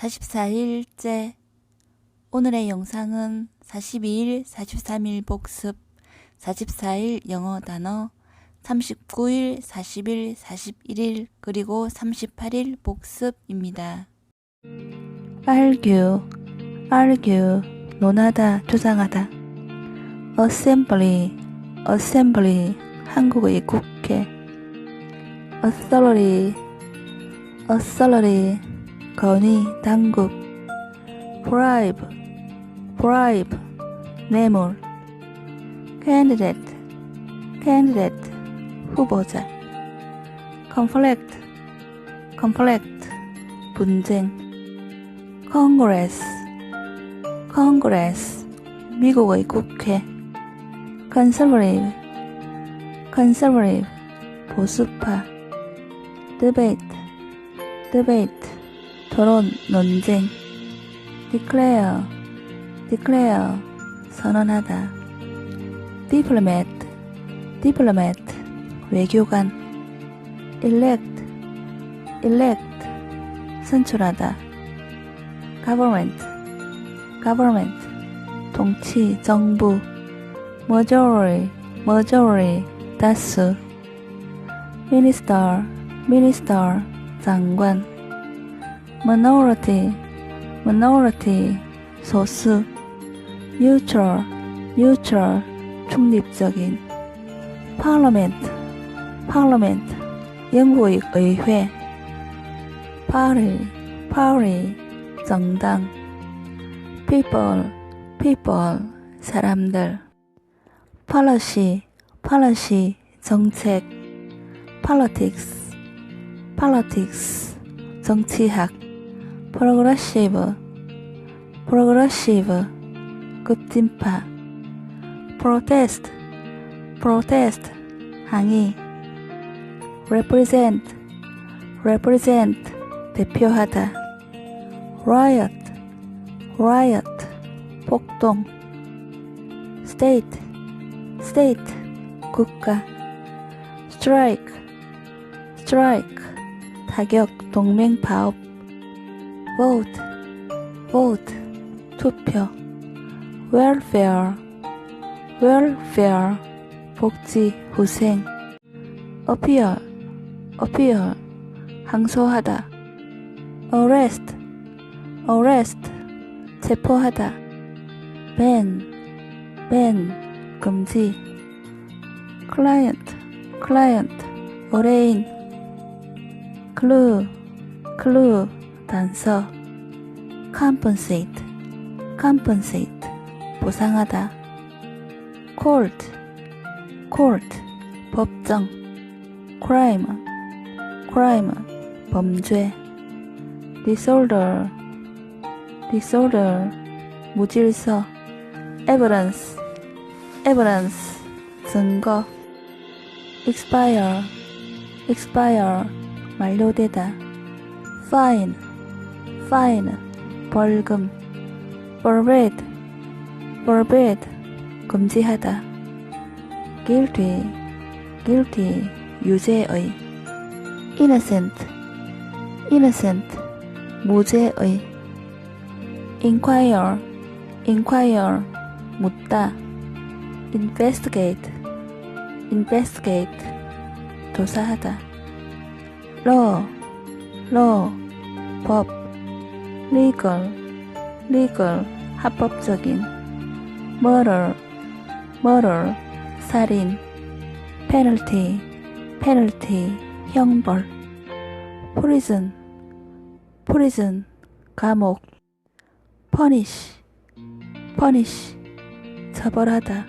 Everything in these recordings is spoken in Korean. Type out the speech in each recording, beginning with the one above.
44일째 오늘의 영상은 42일, 43일 복습, 44일 영어 단어, 39일, 40일, 41일, 그리고 38일 복습입니다. argue, argue, 논하다, 주장하다. assembly, assembly, 한국의 국회. authority, authority, 건의, 당국. bribe, bribe, 뇌물. candidate, candidate, 후보자. conflict, conflict, 분쟁. congress, congress, 미국의 국회. conservative, conservative, 보수파. debate, debate, 토론, 논쟁. declare, declare, 선언하다. diplomat, diplomat, 외교관. elect, elect, 선출하다. government, government, 통치, 정부. majority, majority, 다수. minister, minister, 장관. Minority, minority, 소수. neutral, neutral, 중립적인. parliament, parliament, 영국의 의회. party, party, 정당. people, people, 사람들. policy, policy, 정책. politics, politics, 정치학. progressive, progressive, 급진파. protest, protest, 항의. represent, represent, 대표하다. riot, riot, 폭동. state, state, 국가. strike, strike, 타격, 동맹 파업. vote, vote, 투표. welfare, welfare, 복지, 후생. appear, appear, 항소하다. arrest, arrest, 체포하다. ban, ban, 금지. client, client, 의뢰인. clue, clue, 단서. compensate, compensate, 보상하다. court, court, 법정. crime, crime, 범죄. disorder, disorder, 무질서. evidence, evidence, 증거. expire, expire, 만료되다. fine, fine, 벌금. forbid, forbid, 금지하다. guilty, guilty, 유죄의. innocent, innocent, 무죄의. inquire, inquire, 묻다. investigate, investigate, 조사하다. law, law, 법. Legal, legal, 합법적인. murder, murder, 살인. penalty, penalty, 형벌. prison, prison, 감옥. punish, punish, 처벌하다.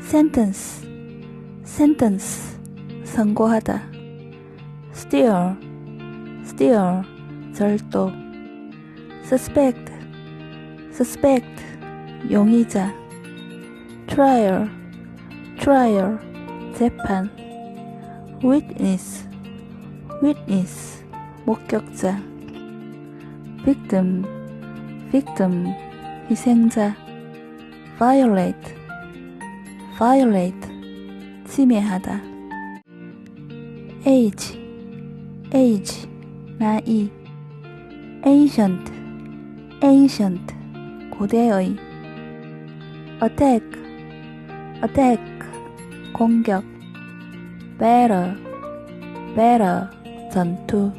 sentence, sentence, 선고하다. steer, steer, 절도. suspect, suspect, 용의자. trial, trial, 재판. witness, witness, 목격자. victim, victim, 희생자. violate, violate, 침해하다. age, age, 나이. ancient, ancient, 고대의 attack, attack, 공격 battle, battle, 전투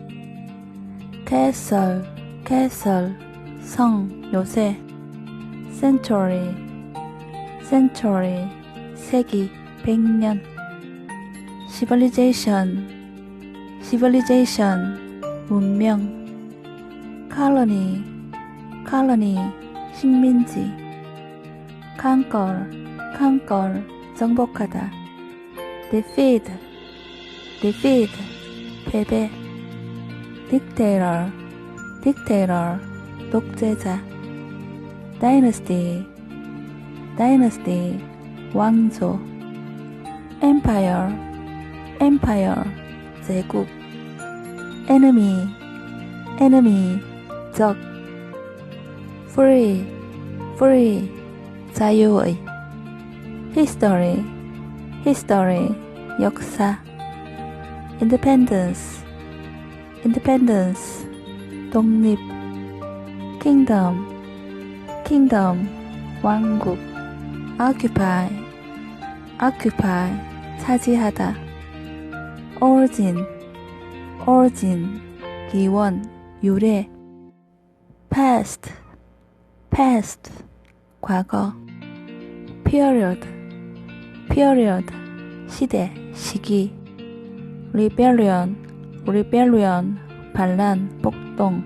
castle, castle, 성, 요새 century, century, 세기, 백년 civilization, civilization, 문명 colony, colony, 식민지 conquer, conquer, 정복하다 defeat, defeat, 패배 dictator, dictator, 독재자 dynasty, dynasty, 왕조 empire, empire, 제국 enemy, enemy, 적 free, free, 자유의 history, history, 역사 independence, independence, 독립 kingdom, kingdom, 왕국 occupy, occupy, 차지하다 origin, origin, 기원, 유래 past, past, 과거 period, period, 시대, 시기 rebellion, rebellion, 반란, 폭동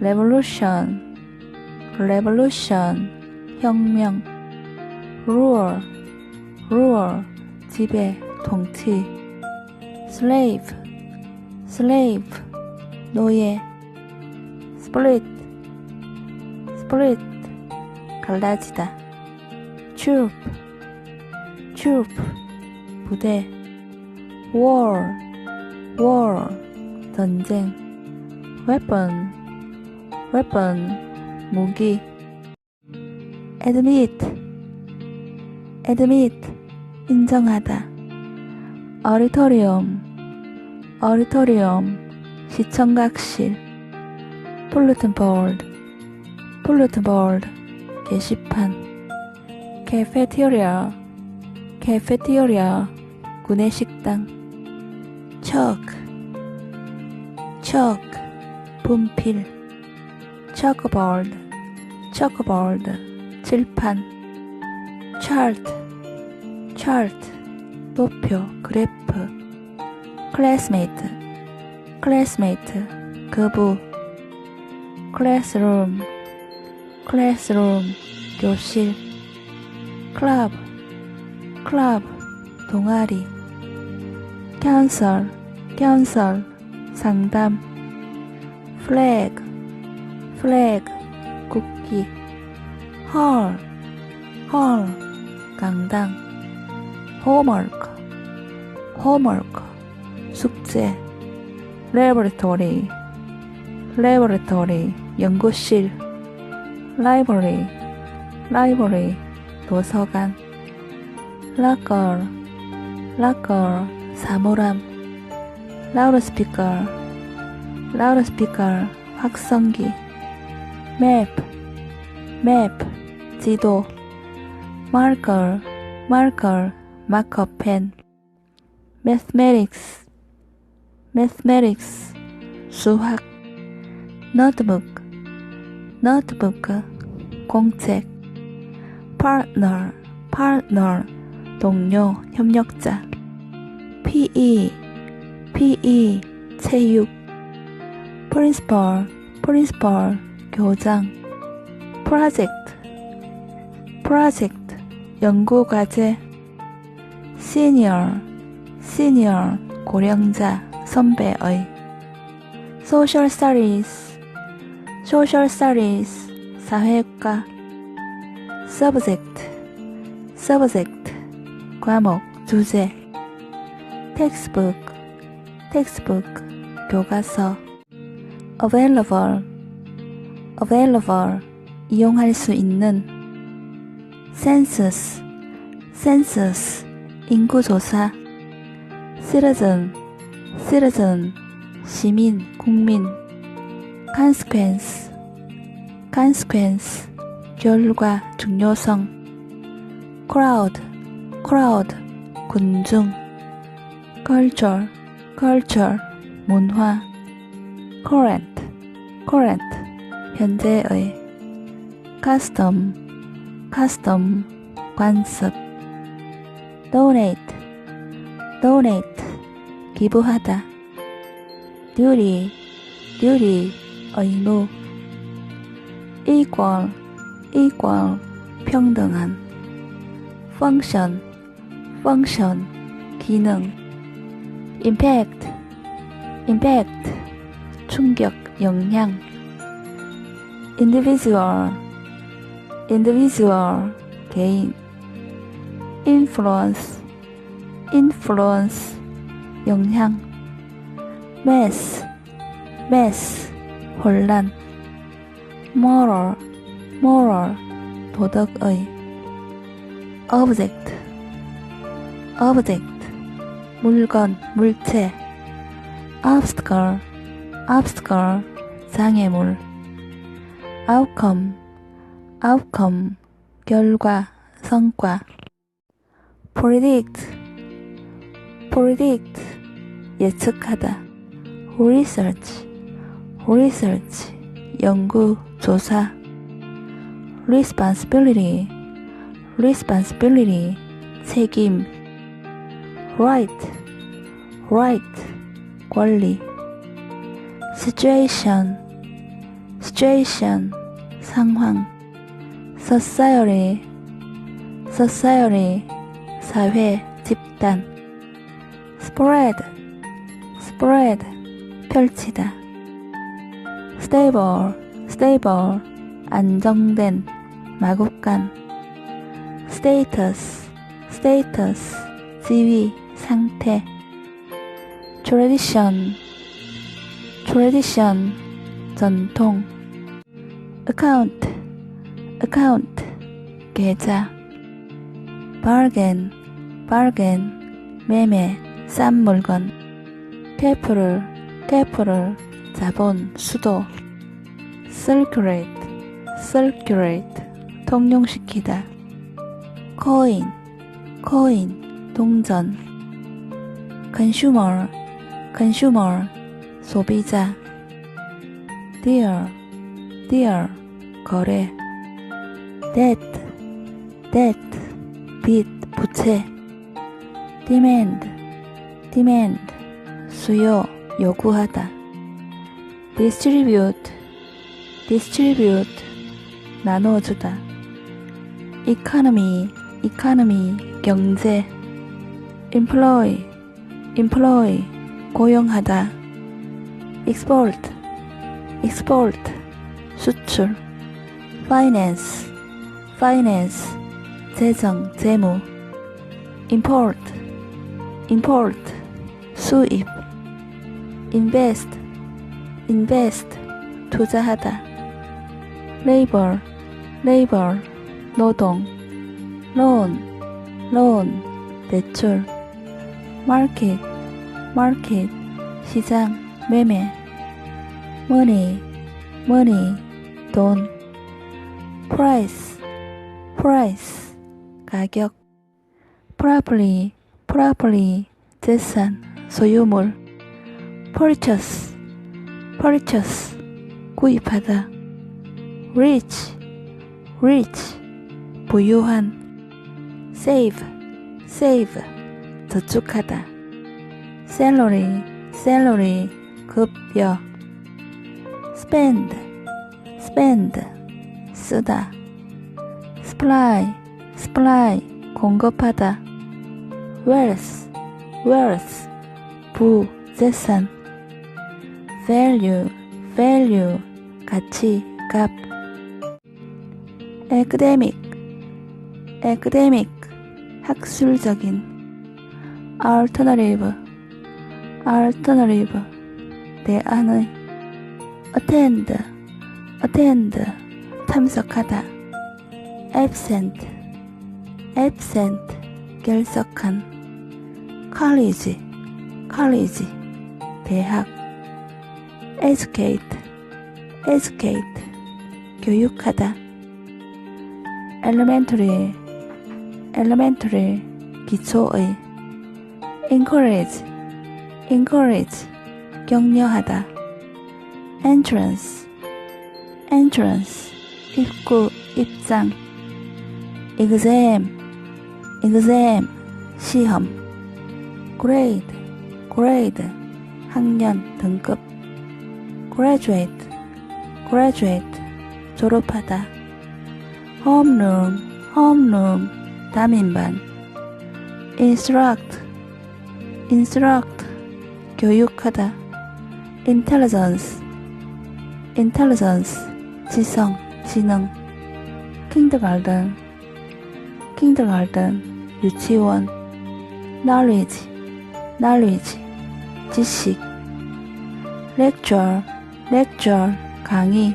revolution, revolution, 혁명 rule, rule, 지배, 통치 slave, slave, 노예 split, split, 갈라지다 troop, troop, 부대 war, war, 전쟁 weapon, weapon, 무기 admit, admit, 인정하다 auditorium, auditorium, 시청각실 bulletin board, board, 게시판 cafeteria, cafeteria, 구내식당 chalk, chalk, 분필 chalkboard, chalkboard, 칠판 chart, chart, 도표, 그래프 classmate, classmate, 그부 classroom, 교실 club, club, 동아리 council, council, 상담 flag, flag, 국기 hall, hall, 강당 homework, homework, 숙제 laboratory, laboratory, 연구실 library, library, 도서관 locker, locker, 사물함 loudspeaker, loudspeaker, 확성기 map, map, 지도 marker, marker, 마커펜 mathematics, mathematics, 수학 notebook, notebook, 공책 partner, partner, 동료, 협력자 PE, PE, 체육 principal, principal, 교장 project, project, 연구과제 senior, senior, 고령자, 선배의 social studies, social studies, 사회과 subject, subject, 과목, 주제 textbook, textbook, 교과서 available, available, 이용할 수 있는 census, census, 인구조사 citizen, citizen, 시민, 국민 consequence consequence 결과 중요성 crowd crowd 군중 culture culture 문화 current current 현재의 custom custom 관습 donate donate 기부하다 duty duty 의무 equal equal 평등한 function function 기능 impact impact 충격 영향 individual individual 개인 influence influence 영향 mess mess 혼란 moral moral 도덕의 object object 물건 물체 obstacle obstacle 장애물 outcome outcome 결과 성과 predict predict 예측하다 research research 연구 조사 responsibility responsibility 책임 right right 권리 situation situation 상황 society society 사회 집단 spread spread 펼치다 Stable stable 안정된 마곡간 status, status, 지위, 상태. tradition, tradition, 전통. account, account, 계좌. bargain, bargain, 매매, 싼 물건. capital, capital, 자본, 수도. circulate, circulate, 통용시키다. coin, coin, 동전 consumer, consumer, 소비자 deal, deal, 거래 debt, debt, 빚, 부채 demand, demand, 수요, 요구하다 distribute, distribute, 나눠주다 economy, economy 경제 employ employ 고용하다 export export 수출 finance finance 재정 재무 import import 수입 invest invest 투자하다 labor labor 노동 loan, loan, 대출 market, market, 시장, 매매 money, money, 돈 price, price, 가격 properly, properly, 재산, 소유물 purchase, purchase, 구입하다 rich, rich, 부유한 save, save, 저축하다. salary, salary, 급여. spend, spend, 쓰다. supply, supply, 공급하다. wealth, wealth, 부, 재산. Value, value, 가치, 값. academic, academic, 학술적인 alternative alternative 대안의 attend attend 참석하다 absent absent 결석한 college college 대학 educate educate 교육하다 elementary elementary 기초의 encourage encourage 격려하다 entrance entrance 입구 입장 exam exam 시험 grade grade 학년 등급 graduate graduate 졸업하다 homeroom homeroom 담임반 instruct instruct 교육하다 intelligence intelligence 지성 지능 kindergarten kindergarten 유치원 knowledge knowledge 지식 lecture lecture 강의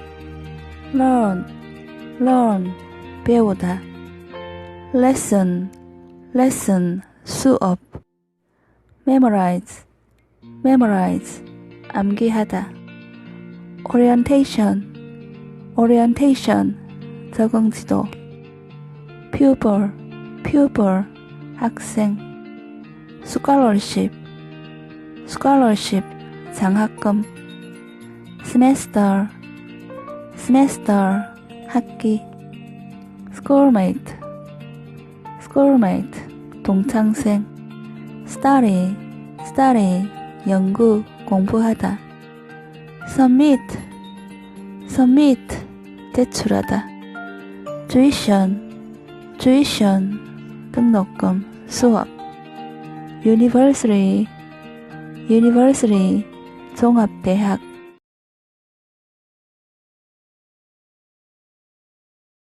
learn learn 배우다 lesson lesson 수업 memorize memorize 암기하다 orientation orientation 적응 지도 pupil pupil 학생 scholarship scholarship 장학금 semester semester 학기 schoolmate schoolmate 동창생 study study 연구 공부하다 submit submit 제출하다 tuition tuition 등록금 수업 university university 종합대학